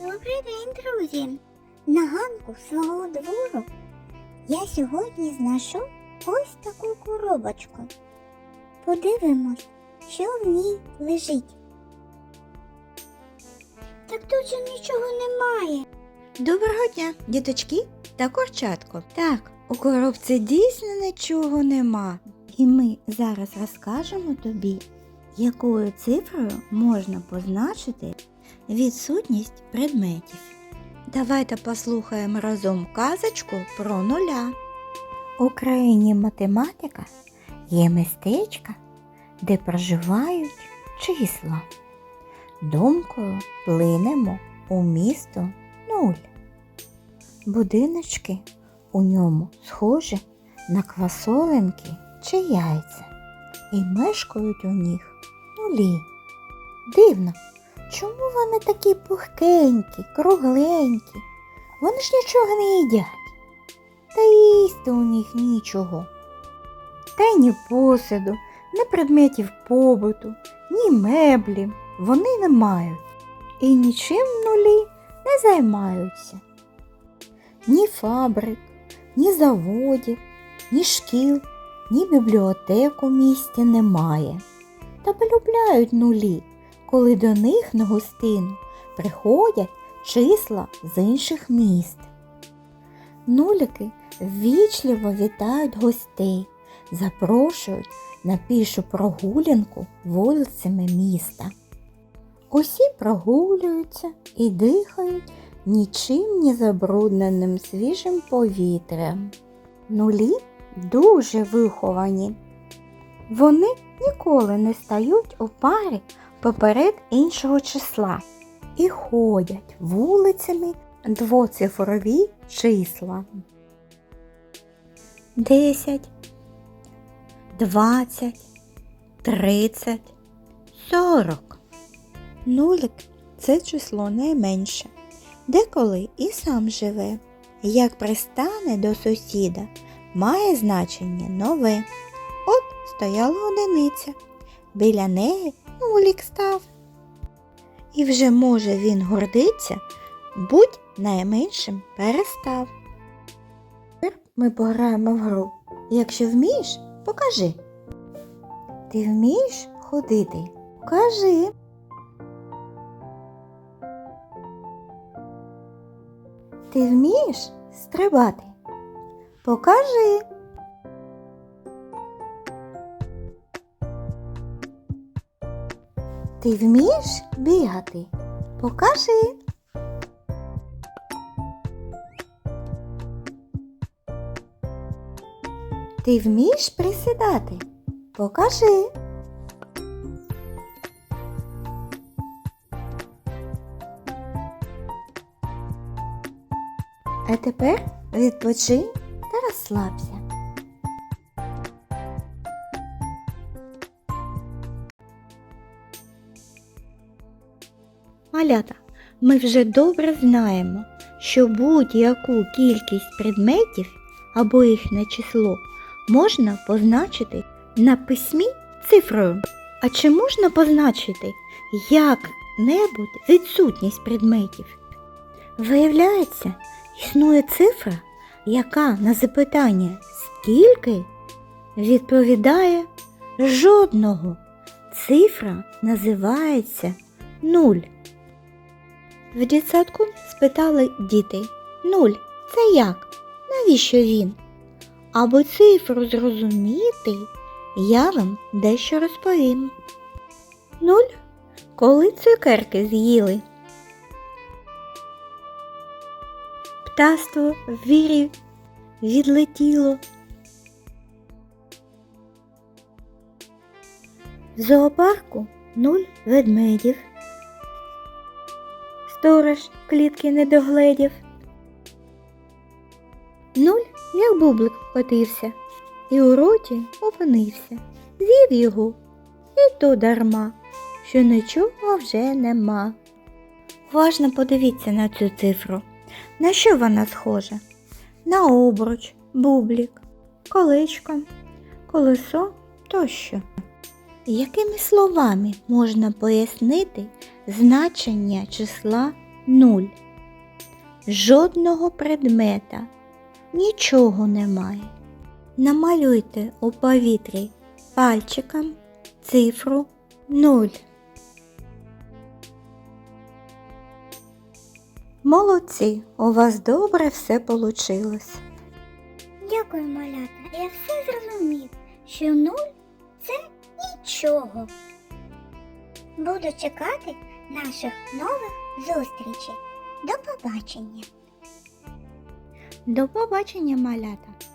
Добрий день, друзі! На ганку свого двору я сьогодні знайшов ось таку коробочку. Подивимось, що в ній лежить. Так тут же нічого немає. Доброго дня, діточки та курчатко. Так, у коробці дійсно нічого нема. І ми зараз розкажемо тобі, якою цифрою можна позначити відсутність предметів. Давайте послухаємо разом казочку про нуля. У країні математика є містечка, де проживають числа. Думкою плинемо у місто нуль. Будиночки у ньому схожі на квасолинки чи яйця, і мешкають у них нулі. Дивно, чому вони такі пухкенькі, кругленькі? Вони ж нічого не їдять. Та їсти у них нічого. Та й ні посуду, ні предметів побуту, ні меблів вони не мають. І нічим нулі не займаються. Ні фабрик, ні заводів, ні шкіл, ні бібліотек у місті немає. Та полюбляють нулі, коли до них на гостину приходять числа з інших міст. Нулики ввічливо вітають гостей, запрошують на пішу прогулянку вулицями міста. Усі прогулюються і дихають нічим не забрудненим свіжим повітрям. Нулі дуже виховані. Вони ніколи не стають у парі поперед іншого числа і ходять вулицями двоцифрові числа. Десять, двадцять, тридцять, сорок. Нулик це число найменше, деколи і сам живе. Як пристане до сусіда, має значення нове. От стояла одиниця, біля неї нулік став. І вже може він гордиться, будь найменшим перестав. Тепер ми пограємо в гру. Якщо вмієш, покажи. Ти вмієш ходити? Кажи. Ти вмієш стрибати? Покажи. Ти вмієш бігати? Покажи. Ти вмієш присідати? Покажи. А тепер відпочинь та розслабся. Малята, ми вже добре знаємо, що будь-яку кількість предметів або їхнє число можна позначити на письмі цифрою. А чи можна позначити як-небудь відсутність предметів? Виявляється, існує цифра, яка на запитання скільки відповідає жодного. Цифра називається нуль. В дитсадку спитали діти Нуль це як? Навіщо він? Аби цифру зрозуміти, я вам дещо розповім. Нуль, коли цукерки з'їли. Птаство в вірі відлетіло. В зоопарку нуль ведмедів. Сторож клітки не догледів. Нуль, як бублик котився, і у роті опинився. З'їв його, і то дарма, що нічого вже нема. Уважно подивіться на цю цифру. На що вона схожа? На обруч, бублік, колечко, колесо тощо. Якими словами можна пояснити значення числа нуль. Жодного предмета, нічого немає. Намалюйте у повітрі пальчиком цифру 0. Молодці, у вас добре все получилось. Дякую, малята. Я все зрозумів, що нуль це нічого. Буду чекати наших нових зустрічей. До побачення! До побачення, малята!